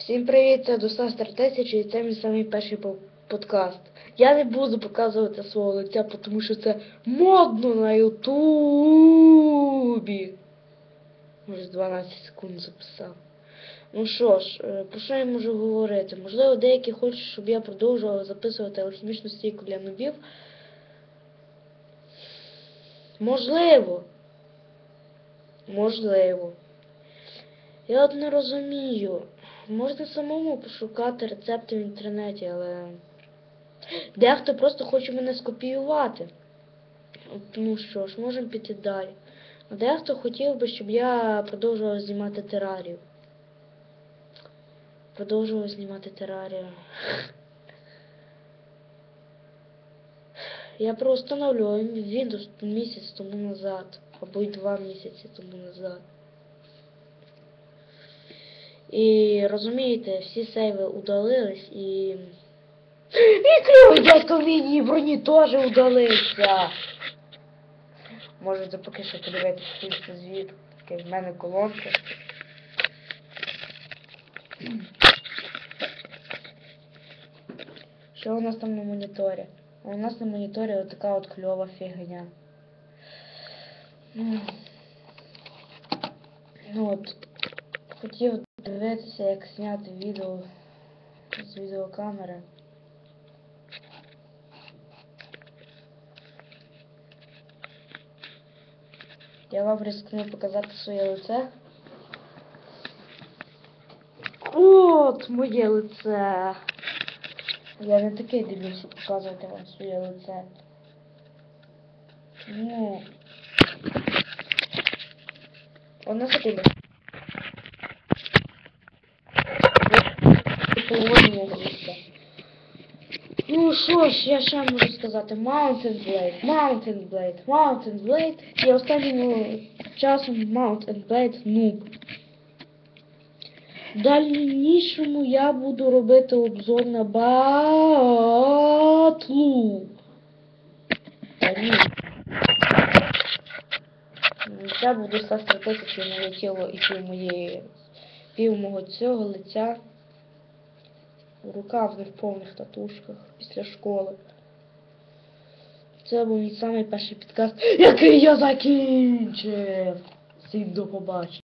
Всім привіт, це Достастер 1000 і це мій самий перший по- подкаст. Я не буду показувати свого лиця, тому що це модно на Ютубі. Може 12 секунд записав. Ну що ж, е, про що я можу говорити? Можливо, деякі хочуть, щоб я продовжував записувати алхімічну стійку для нубів. Можливо. Можливо. Я от не розумію. Можна самому пошукати рецепти в інтернеті, але дехто просто хоче мене скопіювати. Ну що ж, можемо піти далі. Дехто хотів би, щоб я продовжував знімати терарію. Продовжував знімати терарію. Я проустановлював Windows місяць тому назад, або й два місяці тому назад. І розумієте, всі сейви удалились і. І кльовий дядько міні броні теж удалився. Можете поки що подивитися кілька звіт. Таке в мене колонка. Що у нас там на моніторі? У нас на моніторі отака от кльова фігня. Ну от, хотів дивитися, як зняти відео з відеокамери. Я вам рискну показати своє лице. От моє лице. Я не такий щоб показувати вам своє лице. Ну. Одна секунда. Половину мого лиця. Ну що ж, я ще можу сказати Mountain Blade, Mountain Blade, Mountain Blade і останнім часом Mountain Blade Noob. В дальнішому я буду робити обзор на батлу. Та ні. Ну, Це буде сестра тисячі моє тіло і пів моєї пів мого цього лиця. Рука в неповних татушках після школи. Це був мій самий перший підкаст, який я закінчив. Всім до побачення.